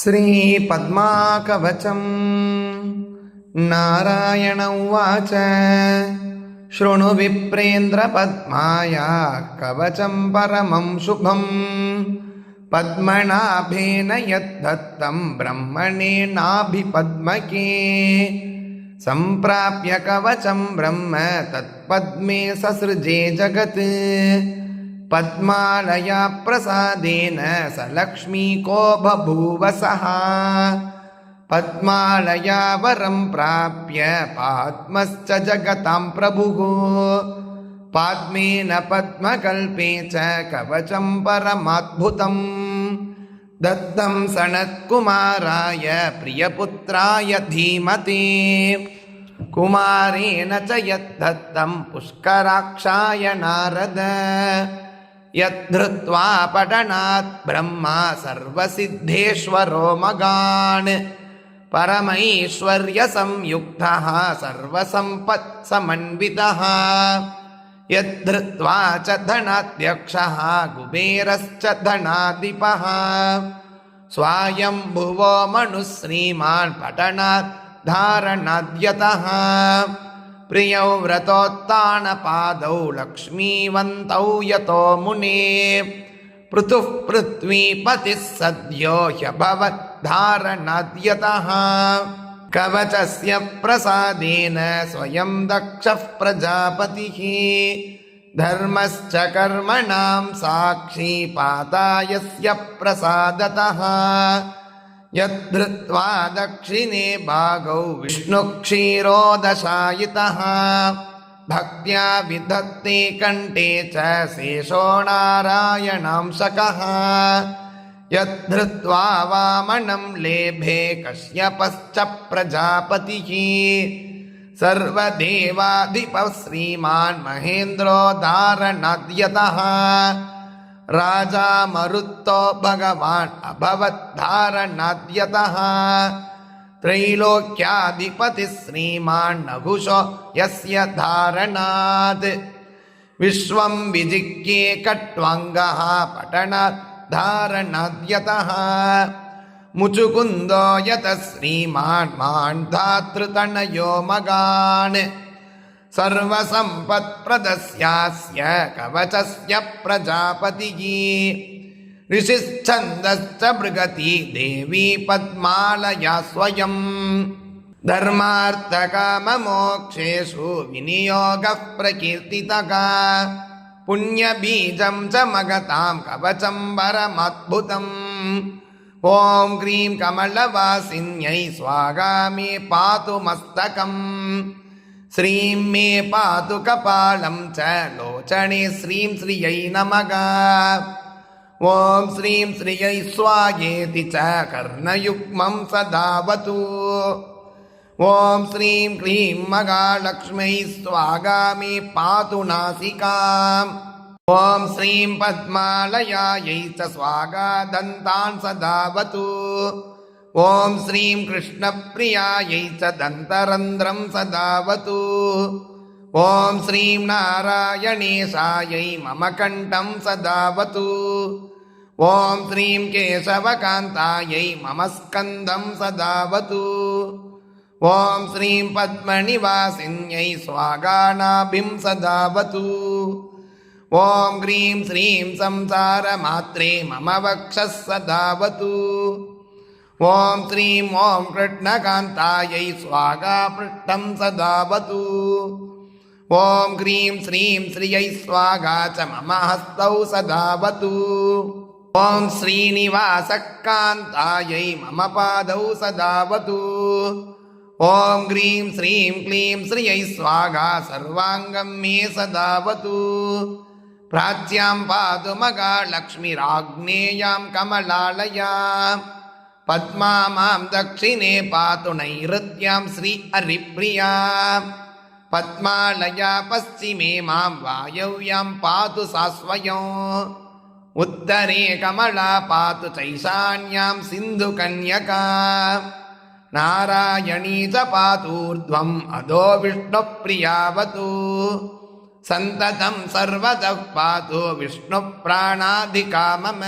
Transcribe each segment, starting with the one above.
श्रीपद्माकवचम् नारायण उवाच शृणु विप्रेन्द्रपद्माया कवचं परमं शुभम् पद्मनाभेन यद्दत्तं ब्रह्मणेनाभिपद्मके सम्प्राप्य कवचं ब्रह्म तत्पद्मे ससृजे जगत् पद्मालया प्रसादेन स लक्ष्मीको बभूव सः पद्मालया वरं प्राप्य पाद्मश्च जगतां प्रभुः पाद्मेन पद्मकल्पे च कवचं परमाद्भुतम् दत्तं सनत्कुमाराय प्रियपुत्राय धीमते कुमारेण च यद्दत्तं पुष्कराक्षाय नारद यद्धृत्वा पठनात् ब्रह्मा सर्वसिद्धेश्वरो मगान् परमैश्वर्यसंयुक्तः सर्वसम्पत्समन्वितः यद्धृत्वा च धनाध्यक्षः कुबेरश्च धनाधिपः स्वायम्भुवो मनुः श्रीमान् पठनात् धारणाद्यतः प्रियौ व्रतोत्तानपादौ लक्ष्मीवन्तौ यतो मुने पृथुः पृथ्वीपतिः सद्यो ह्यभवद्धारणाद्यतः कवचस्य प्रसादेन स्वयं दक्षः प्रजापतिः धर्मश्च कर्मणां साक्षी पातायस्य प्रसादतः यद्धृत्वा दक्षिणे भागौ विष्णुक्षीरोदशायितः भक्त्या विधत्ते कण्ठे च शेषो नारायणांशकः यद्धृत्वा वामनं लेभे कश्यपश्च प्रजापतिः सर्वदेवाधिपः श्रीमान् महेन्द्रो धारणाद्यतः ராஜா மருத்தோ பகவான் அபவத் தாரணாத்யதா திரைலோக்கியாதிபதி ஸ்ரீமான் நகுஷோ யஸ்ய தாரணாத். விஸ்வம் விஜிக்கே கட்வங்கா பட்டணாத் தாரணாத்யதா முச்சுகுந்தோ யத ஸ்ரீமான் மான் தாத்ருதனயோ மகான். सर्वसम्पत्प्रदस्यास्य कवचस्य प्रजापतिः ऋषिश्छन्दश्च मृगती देवी पद्मालया स्वयम् धर्मार्थकाममोक्षेषु विनियोगः प्रकीर्तितः पुण्यबीजं च मगतां कवचं परमद्भुतम् ॐ क्रीं कमलवासिन्यै स्वागा मे पातु मस्तकम् श्रीं मे पातु कपालं च लोचने श्रीं श्रियै नमः ॐ श्रीं श्रियै स्वागेति च कर्णयुग्मं सदावतु ॐ श्रीं क्लीं मगालक्ष्मै स्वागा मे पातु नासिकाम् ॐ श्रीं पद्मालयायै च स्वागा दन्तान् सदावतु ॐ श्रीं कृष्णप्रियायै च दन्तरन्ध्रं सदावतु ॐ श्रीं नारायणेशायै मम कण्ठं सदावतु ॐ श्रीं केशवकान्तायै मम स्कन्दं सदावतु ॐ श्रीं पद्मनिवासिन्यै स्वागानाभिं सदावतु ॐ ह्रीं श्रीं संसारमात्रे मम वक्षः सदावतु ॐ श्रीं ॐ कृष्णकान्तायै स्वागा पृष्ठं सदावतु ॐ ह्रीं श्रीं श्रियै स्वागा च मम हस्तौ सदावतु ॐ श्रीनिवासकान्तायै मम पादौ सदावतु ॐ ह्रीं श्रीं क्लीं श्रियै स्वागा सर्वाङ्गं मे सदावतु प्राच्यां पातु मगालक्ष्मीराग्नेयां कमलालया பத்மா மாம் தட்சிணே பாத்து நைருத்யாம் ஸ்ரீ ஹரிப்ரியா பத்மாலயா பஸ்திமே மாம் வாயவ்யாம் பாத்து சாஸ்வயம். உத்தரே கமலா பாத்து சைசான்யாம் சிந்து கன்யகா. நாராயணீ ச பாத்தூர்த்வம் அதோ விஷ்ணு பிரியாவது. சந்ததம் சர்வத பாத்து விஷ்ணு பிராணாதிகாமம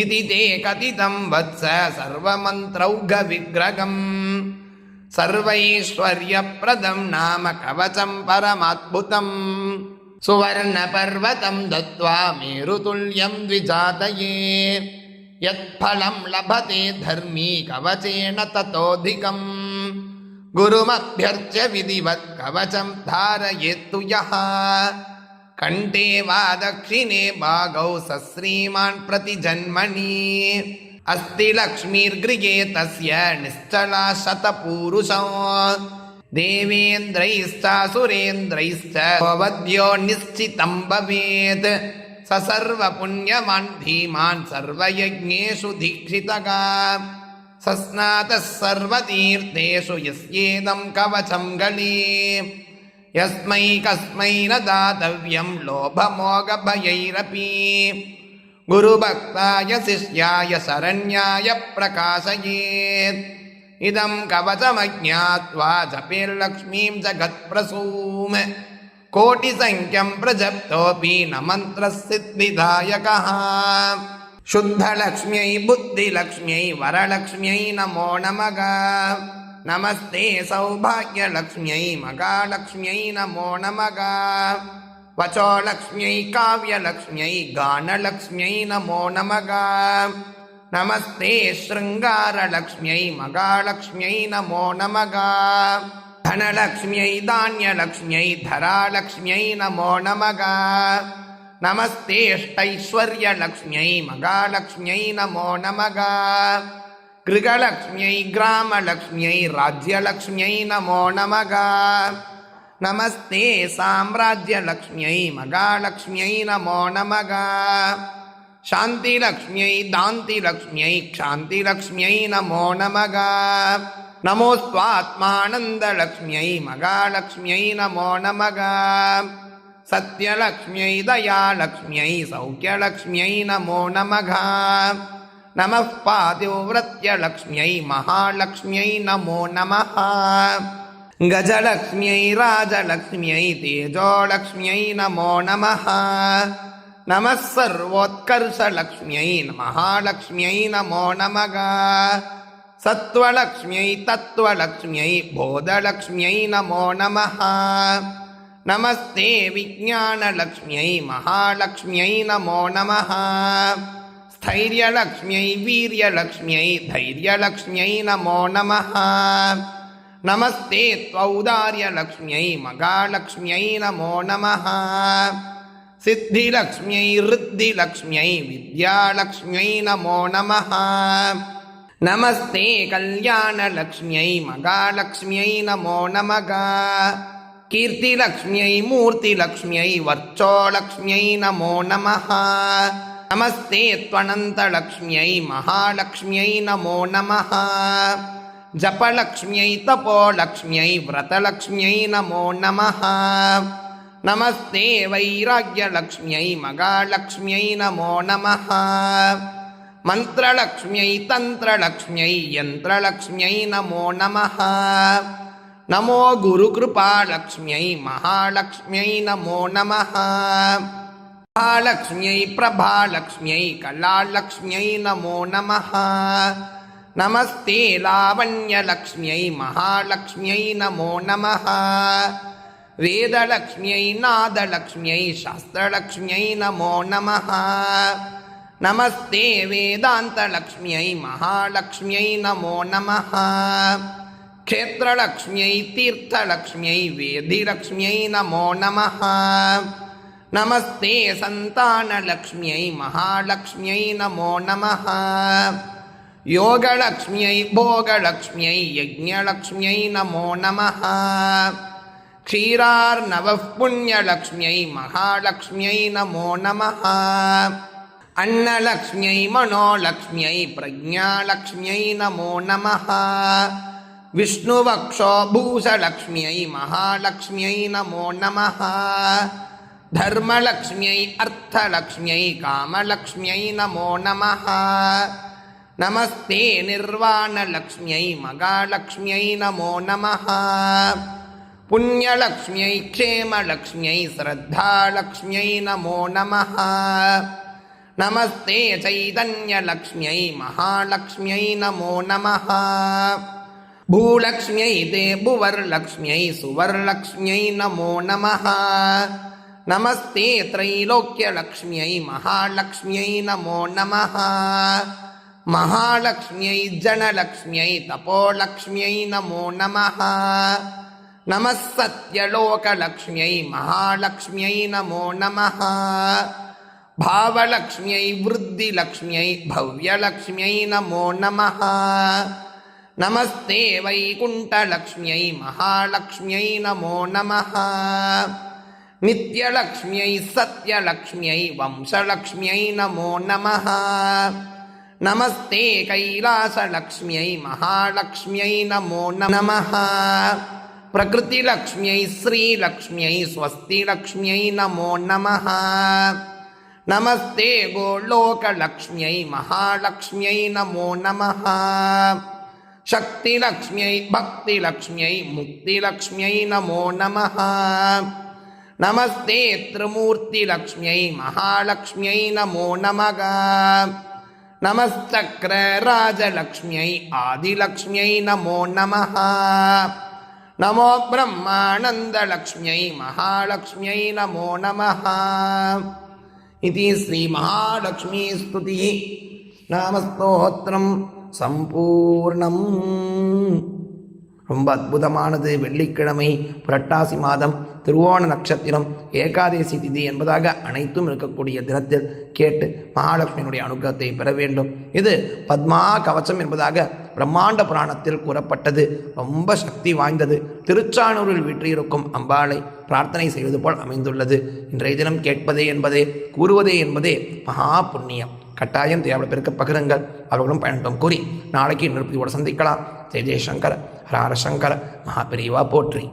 इति ते कथितं वत्स सर्वमन्त्रौघविग्रहम् सर्वैश्वर्यप्रदं नाम कवचं परमाद्भुतम् सुवर्णपर्वतं दत्त्वा मेरुतुल्यं द्विजातये यत्फलं लभते धर्मी कवचेन ततोऽधिकम् गुरुमभ्यर्च्य विधिवत् कवचं धारयेत्तु यः கண்டே வாதக்ஷிணே பாகௌ சஸ்ரீமான் பிரதி ஜன்மணி அஸ்தி லக்ஷ்மீர்கிரிகே தஸ்ய நிஷ்டலா சதபூருஷம் தேவேந்திரைஸ்தா சுரேந்திரைஸ்தவத்யோ நிச்சிதம் பவேத். சசர்வ புண்ணியமான் தீமான் சர்வயஜ்ஞேஷு தீக்ஷிதகா சஸ்நாத சர்வதீர்த்தேஷு யஸ்யேதம் கவச்சம் கலீம் यस्मै कस्मै न दातव्यं लोभमोघभयैरपि गुरुभक्ताय शिष्याय शरण्याय प्रकाशयेत् इदं कवचमज्ञात्वा जपेर्लक्ष्मीं जगत्प्रसूम् कोटिसङ्ख्यं प्रजप्तोऽपि न मन्त्रसिद्धिदायकः शुद्धलक्ष्म्यै बुद्धिलक्ष्म्यै वरलक्ष्म्यै नमो नमः नमस्ते सौभाग्यलक्ष्म्यै मगालक्ष्म्यै नमो नमः वचो लक्ष्म्यै काव्यलक्ष्म्यै गानलक्ष्म्यै नमो नमः नमस्ते शृङ्गारलक्ष्म्यै मगालक्ष्म्यै नमो नमः धनलक्ष्म्यै धान्यलक्ष्म्यै धरालक्ष्म्यै नमो नमः नमस्तेष्टैश्वर्यलक्ष्म्यै मगालक्ष्म्यै नमो नमः गृहलक्ष्म्यै ग्रामलक्ष्म्यै राज्यलक्ष्म्यै नमो नमः नमस्ते साम्राज्यलक्ष्म्यै मगालक्ष्म्यै नमो नमः शान्तिलक्ष्म्यै दान्तिलक्ष्म्यै क्षान्तिलक्ष्म्यै नमो नमः नमोस्त्वात्मानन्दलक्ष्म्यै मगालक्ष्म्यै नमो नमः सत्यलक्ष्म्यै दयालक्ष्म्यै सौख्यलक्ष्म्यै नमो नमः நம பாதிவிரத்தியலக்ஷ்மியை மகாலட்சுமியை நமோ நம கஜலக்ஷ்மியை ராஜலக்ஷ்மியை தேஜோலக்ஷ்மியை நமோ நம நம சர்வோத்கர்ஷலக்ஷ்மியை மகாலக்ஷ்மியை நமோ நமக சத்வலக்ஷ்மியை தத்துவலக்ஷ்மியை போதலக்ஷ்மியை நமோ நம நமஸ்தே விஜானலக்ஷ்மியை மகாலக்ஷ்மியை நமோ நம स्थैर्यलक्ष्म्यै वीर्यलक्ष्म्यै धैर्यलक्ष्म्यै नमो नमः नमस्ते त्वौदार्यलक्ष्म्यै मगालक्ष्म्यै नमो नमः सिद्धिलक्ष्म्यै ऋद्धिलक्ष्म्यै विद्यालक्ष्म्यै नमो नमः नमस्ते कल्याणलक्ष्म्यै मगालक्ष्म्यै नमो नमः कीर्तिलक्ष्म्यै मूर्तिलक्ष्म्यै वर्चोलक्ष्म्यै नमो नमः नमस्ते त्वनन्तलक्ष्म्यै महालक्ष्म्यै नमो नमः जपलक्ष्म्यै तपोलक्ष्म्यै व्रतलक्ष्म्यै नमो नमः नमस्ते वैराग्यलक्ष्म्यै मगालक्ष्म्यै नमो नमः मन्त्रलक्ष्म्यै तन्त्रलक्ष्म्यै यन्त्रलक्ष्म्यै नमो नमः नमो गुरुकृपालक्ष्म्यै महालक्ष्म्यै नमो नमः மகாலட்சுமியை பிரபாலட்சுமியை கலாலட்சுமியை நமோ நம நமஸ்தே லாவண்யலக்ஷ்மியை மகாலட்சுமியை நமோ நம வேதலக்ஷ்மியை நாதலக்ஷ்மியை சாஸ்திரலக்ஷ்மியை நமோ நம நமஸ்தே வேதாந்தலக்ஷ்மியை மகாலட்சுமியை நமோ நம க்ஷேத்திரலக்ஷ்மியை தீர்த்தலக்ஷ்மியை வேதிலக்ஷ்மியை நமோ நம नमस्ते सन्तानलक्ष्म्यै महालक्ष्म्यै नमो नमः योगलक्ष्म्यै भोगलक्ष्म्यै यज्ञलक्ष्म्यै नमो नमः क्षीरार्नवः पुण्यलक्ष्म्यै महालक्ष्म्यै नमो नमः अन्नलक्ष्म्यै मनोलक्ष्म्यै प्रज्ञालक्ष्म्यै नमो नमः विष्णुवक्षो भूषलक्ष्म्यै महालक्ष्म्यै नमो नमः தர்மலக்ஷ்மியை அர்த்தலக்ஷ்மியை காமலக்ஷ்மியை நமோ நம நமஸ்தே நிர்வாணலக்ஷ்மியை மகாலக்ஷ்மியை நமோ நம புண்ணியலக்ஷ்மியை க்ஷேமலக்ஷ்மியை ஸ்ரத்தாலக்ஷ்மியை நமோ நம நமஸ்தே சைதன்யலக்ஷ்மியை மகாலக்ஷ்மியை நமோ நம பூலக்ஷ்மியை தேபுவர்லக்ஷ்மியை சுவர்லக்ஷ்மியை நமோ நம நமஸ்தே திரைலோக்கிய லக்ஷ்மியை மகாலட்சுமியை நமோ நம மகாலட்சுமியை ஜனலக்ஷ்மியை தபோலக்ஷ்மியை நமோ நம நம சத்யலோகலக்ஷ்மியை மகாலட்சுமியை நமோ நம பாவலக்ஷ்மியை விருத்திலக்ஷ்மியை பவ்யலக்ஷ்மியை நமோ நம நமஸ்தே வைகுண்டலக்ஷ்மியை மகாலட்சுமியை நமோ நம नित्यलक्ष्म्यै सत्यलक्ष्म्यै वंशलक्ष्म्यै नमो नमः नमस्ते कैलासलक्ष्म्यै महालक्ष्म्यै नमो नमः प्रकृतिलक्ष्म्यै श्रीलक्ष्म्यै स्वस्तिलक्ष्म्यै नमो नमः नमस्ते गोलोकलक्ष्म्यै महालक्ष्म्यै नमो नमः शक्तिलक्ष्म्यै भक्तिलक्ष्म्यै मुक्तिलक्ष्म्यै नमो नमः நமஸ்தே திரிமூர்த்தி லக்ஷ்மியை மகாலட்சுமியை நமோ நமக. நமஸ்தக்ர ராஜலக்ஷ்மியை ஆதிலக்ஷ்மியை நமோ நமஹா நமோ பிரம்மானந்தலக்ஷ்மியை மகாலட்சுமியை நமோ நமஹா இது ஸ்ரீ மகாலட்சுமி ஸ்துதி நாமஸ்தோத்திரம் சம்பூர்ணம் ரொம்ப அற்புதமானது வெள்ளிக்கிழமை புரட்டாசி மாதம் திருவோண நட்சத்திரம் ஏகாதேசி திதி என்பதாக அனைத்தும் இருக்கக்கூடிய தினத்தில் கேட்டு மகாலட்சுமியினுடைய அனுகிரகத்தை பெற வேண்டும். இது பத்மா கவசம் என்பதாக பிரம்மாண்ட புராணத்தில் கூறப்பட்டது. ரொம்ப சக்தி வாய்ந்தது. திருச்சானூரில் வீற்றிருக்கும் அம்பாளை பிரார்த்தனை செய்வது போல் அமைந்துள்ளது. இன்றைய தினம் கேட்பதே என்பதே கூறுவதே என்பதே மகா புண்ணியம். கட்டாயம் தேவையான பெருக்க பகிருங்கள். அவர்களும் பயன்படும் கூறி நாளைக்கு நிருப்தியோடு சந்திக்கலாம். ஜெய ஜெயசங்கர ஹர ஹர சங்கர மகாபிரிவா போற்றி.